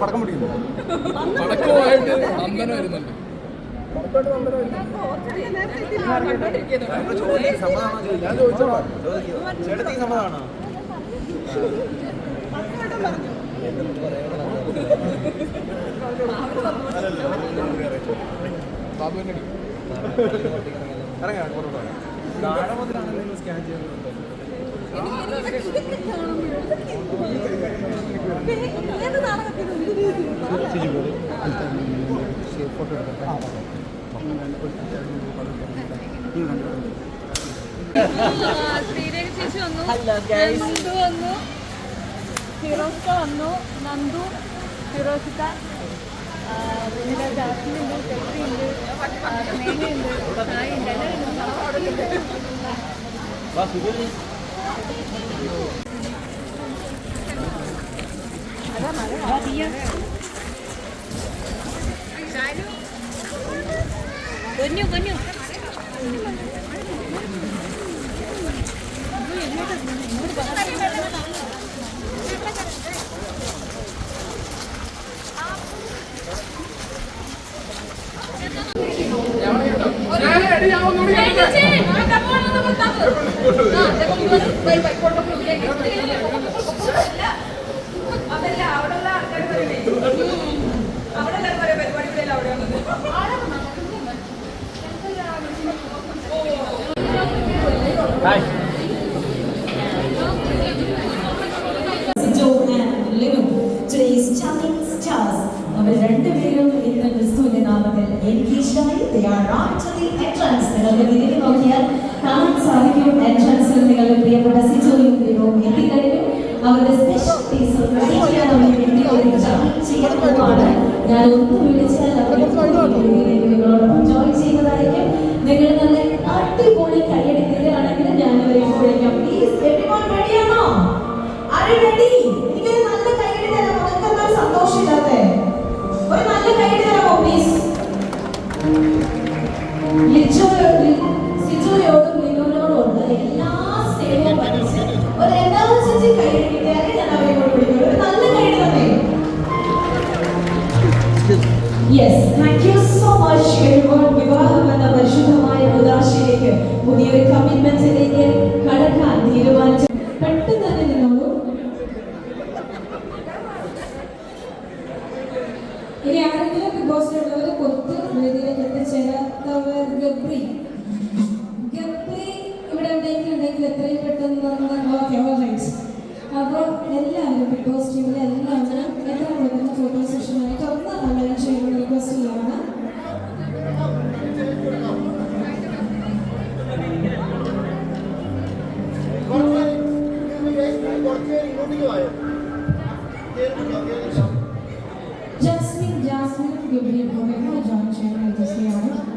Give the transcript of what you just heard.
പടക്കം പിടിക്കുന്നു പടക്കമായിട്ട് നന്ദന വരുന്നുണ്ട് അടി. ഇറങ്ങാം താഴെ മുതലാണ് സ്കാൻ ചെയ്യുന്നത് ശ്രീരേഖ ചേച്ചി വന്നു നന്ദു വന്നു ഫിറോസ്ക വന്നു നന്ദു ഫിറോസിക്ക പിന്നെ ജാസ്മിൻ ഉണ്ട് ചെട്ടി ഉണ്ട് ഉണ്ട്. എല്ലാവരും ഉണ്ട്. അതാ ദിയ. പൊന്നു പൊന്നു സിജോ ആൻഡ് ലിനു അവർ രണ്ടുപേരും ഇന്ന് ക്രിസ്തുവിന്റെ നാമത്തിൽ the entrance നിങ്ങളുടെ നോക്കിയാൽ കാണാൻ സാധിക്കും എൻട്രൻസിൽ നിങ്ങളുടെ പ്രിയപ്പെട്ട സിജോയും എത്തിക്കഴിഞ്ഞു അവരുടെ സ്പെഷ്യൽ പീസ് ഞാൻ ഒന്ന് വിളിച്ചാൽ അവർ സിജോയോടും ലിനോനോടും ഉണ്ട് എല്ലാ സ്നേഹവും പഠിച്ച് ഒരു എനർജറ്റി കൈയടി കിട്ടിയാലേ ഞാൻ അവരെ കൊണ്ട് വിളിക്കും ഒരു നല്ല കൈയടി തന്നെ. Yes thank you so much everyone വിവാഹം എന്ന പരിശുദ്ധമായ ഉദാശയിലേക്ക് പുതിയൊരു കമ്മിറ്റ്മെന്റിലേക്ക് കടക്കാൻ തീരുമാനിച്ചു. പെട്ടെന്ന് തന്നെ ഇനി ആരെങ്കിലും ബോസിലുള്ളവർ കൊത്ത് വേദിയിലേക്ക് എത്തിച്ചേരാത്തവർ ഗബ്രി ഗബ്രി ഇവിടെ എവിടെയെങ്കിലും ഉണ്ടെങ്കിൽ എത്രയും പെട്ടെന്ന് ഓക്കെ ഓൾ റൈറ്റ് അപ്പോൾ എല്ലാവരും ബിഗ് ബോസ് ടീമിലെ എല്ലാവരും എല്ലാം പെട്ടെന്ന് ഫോട്ടോ സെഷനായിട്ട് ഒന്ന് അലൈൻ ചെയ്യുന്ന റിക്വസ്റ്റ് ചെയ്യാണ് Jasmine Selim gibi bir komedi ajan çevredeyiz yani.